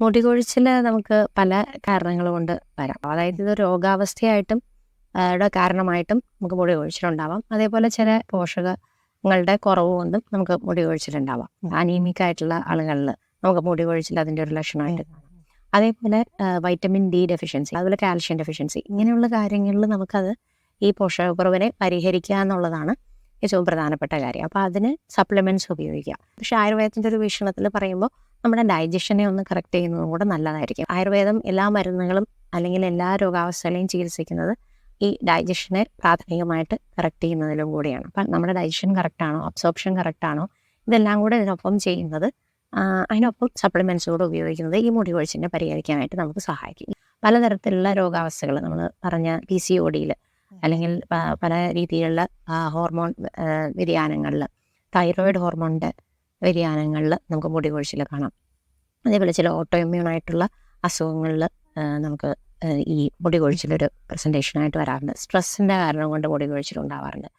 മുടി കൊഴിച്ചിൽ നമുക്ക് പല കാരണങ്ങൾ കൊണ്ട് വരാം. അതായത് ഇത് രോഗാവസ്ഥയായിട്ടും കാരണമായിട്ടും നമുക്ക് മുടി കൊഴിച്ചിലുണ്ടാവാം അതേപോലെ ചില പോഷകങ്ങളുടെ കുറവ് കൊണ്ടും നമുക്ക് മുടി കൊഴിച്ചിലുണ്ടാവാം അനീമിക് ആയിട്ടുള്ള ആളുകളിൽ നമുക്ക് മുടി കൊഴിച്ചിൽ അതിന്റെ ഒരു ലക്ഷണമായിട്ട് അതേപോലെ വൈറ്റമിൻ ഡി ഡെഫിഷ്യൻസി അതുപോലെ കാൽഷ്യം ഡെഫിഷ്യൻസി ഇങ്ങനെയുള്ള കാര്യങ്ങളിൽ നമുക്കത് ഈ പോഷകക്കുറവിനെ പരിഹരിക്കുക എന്നുള്ളതാണ് ഏറ്റവും പ്രധാനപ്പെട്ട കാര്യം. അപ്പോൾ അതിന് സപ്ലിമെന്റ്സ് ഉപയോഗിക്കാം പക്ഷേ ആയുർവേദത്തിന്റെ ഒരു വീക്ഷണത്തിൽ പറയുമ്പോൾ നമ്മുടെ ഡൈജഷനെ ഒന്ന് കറക്റ്റ് ചെയ്യുന്നതും കൂടെ നല്ലതായിരിക്കും. ആയുർവേദം എല്ലാ മരുന്നുകളും അല്ലെങ്കിൽ എല്ലാ രോഗാവസ്ഥകളെയും ചികിത്സിക്കുന്നത് ഈ ഡൈജഷനെ പ്രാഥമികമായിട്ട് കറക്റ്റ് ചെയ്യുന്നതിലും കൂടിയാണ്. അപ്പം നമ്മുടെ ഡൈജഷൻ കറക്റ്റാണോ അബ്സോർപ്ഷൻ കറക്റ്റാണോ ഇതെല്ലാം കൂടെ ഇതിനൊപ്പം ചെയ്യുന്നത് അതിനൊപ്പം സപ്ലിമെന്റ്സ് കൂടെ ഉപയോഗിക്കുന്നത് ഈ മുടി കൊഴിച്ചിനെ പരിഹരിക്കാനായിട്ട് നമുക്ക് സഹായിക്കും. പലതരത്തിലുള്ള രോഗാവസ്ഥകൾ നമ്മൾ പറഞ്ഞ പി സി ഒ അല്ലെങ്കിൽ പല രീതിയിലുള്ള ഹോർമോൺ വ്യതിയാനങ്ങളിൽ തൈറോയിഡ് ഹോർമോണിന്റെ വ്യതിയാനങ്ങളിൽ നമുക്ക് മുടി കൊഴിച്ചിൽ കാണാം. അതേപോലെ ചില ഓട്ടോ ഇമ്മ്യൂണായിട്ടുള്ള അസുഖങ്ങളിൽ നമുക്ക് ഈ മുടി കൊഴിച്ചിലൊരു പ്രസന്റേഷനായിട്ട് വരാറുണ്ട്. സ്ട്രെസ്സിന്റെ കാരണം കൊണ്ട് മുടി കൊഴിച്ചിൽ ഉണ്ടാവാറുണ്ട്.